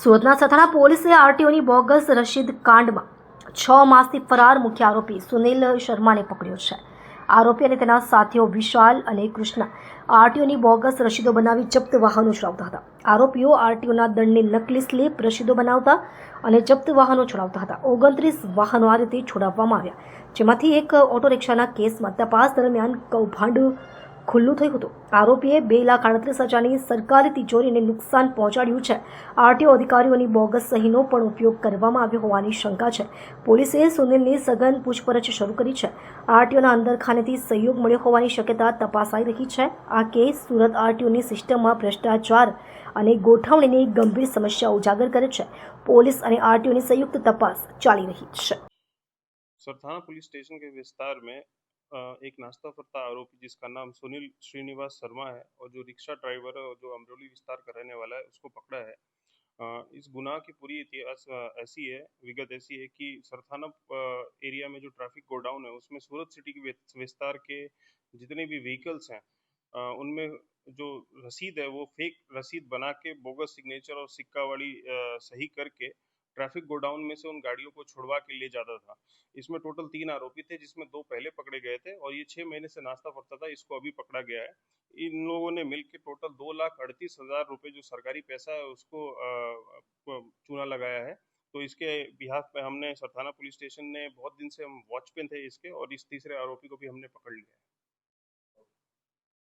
સુરતના સથાણા પોલીસે આરટીઓની બોગસ રસીદ કાંડમાં છ માસથી ફરાર મુખ્ય આરોપી સુનિલ શર્માને પકડ્યો છે. આરોપી અને તેના સાથીઓ વિશાલ અને કૃષ્ણ આરટીઓની બોગસ રસીદો બનાવી જપ્ત વાહનો ચલાવતા હતા. આરોપીઓ આરટીઓના દંડની નકલી સ્લીપ રસીદો બનાવતા અને જપ્ત વાહનો છોડાવતા હતા. ઓગણત્રીસ વાહનો આ રીતે છોડાવવામાં આવ્યા, જેમાંથી એક ઓટો રિક્ષાના કેસમાં તપાસ દરમિયાન કૌભાંડ ખુલ્લું થયું હતું. આરોપીએ બે લાખ આડત્રીસ હજારની સરકારી તિજોરીને નુકસાન પહોંચાડ્યું છે. આરટીઓ અધિકારીઓની બોગસ સહીનો પણ ઉપયોગ કરવામાં આવ્યો હોવાની શંકા છે. પોલીસે સુનિલની સઘન પૂછપરછ શરૂ કરી છે. આરટીઓના અંદરખાનેથી સહયોગ મળ્યો હોવાની શક્યતા તપાસાઈ રહી છે. આ કેસ સુરત આરટીઓની સિસ્ટમમાં ભ્રષ્ટાચાર અને ગોઠવણીની ગંભીર સમસ્યા ઉજાગર કરે છે. પોલીસ અને આરટીઓની સંયુક્ત તપાસ ચાલી રહી છે. સરથાણા પોલીસ સ્ટેશન કે વિસ્તાર एक नाश्ता फरता आरोपी जिसका नाम सुनील श्रीनिवास शर्मा है और जो रिक्शा ड्राइवर है और जो अमरोली विस्तार का रहने वाला है, उसको पकड़ा है। इस गुनाह की पूरी इतिहास ऐसी है, विगत ऐसी है कि सरथाना एरिया में जो ट्रैफ़िक गोडाउन है, उसमें सूरत सिटी के विस्तार के जितने भी व्हीकल्स हैं उनमें जो रसीद है, वो फेक रसीद बना के, बोगस सिग्नेचर और सिक्का वाली सही करके ट्रैफ़िक गोडाउन में से उन गाड़ियों को छुड़वा के ले जाता था। इसमें टोटल तीन आरोपी थे, जिसमें दो पहले पकड़े गए थे और ये छह महीने से नाश्ता फरता था, इसको अभी पकड़ा गया है। इन लोगों ने मिलकर टोटल दो लाख अड़तीस हज़ार रुपये जो सरकारी पैसा है, उसको चूना लगाया है। तो इसके बिहाफ पे हमने, सरथाना पुलिस स्टेशन ने बहुत दिन से हम वॉच पे थे इसके और इस तीसरे आरोपी को भी हमने पकड़ लिया है।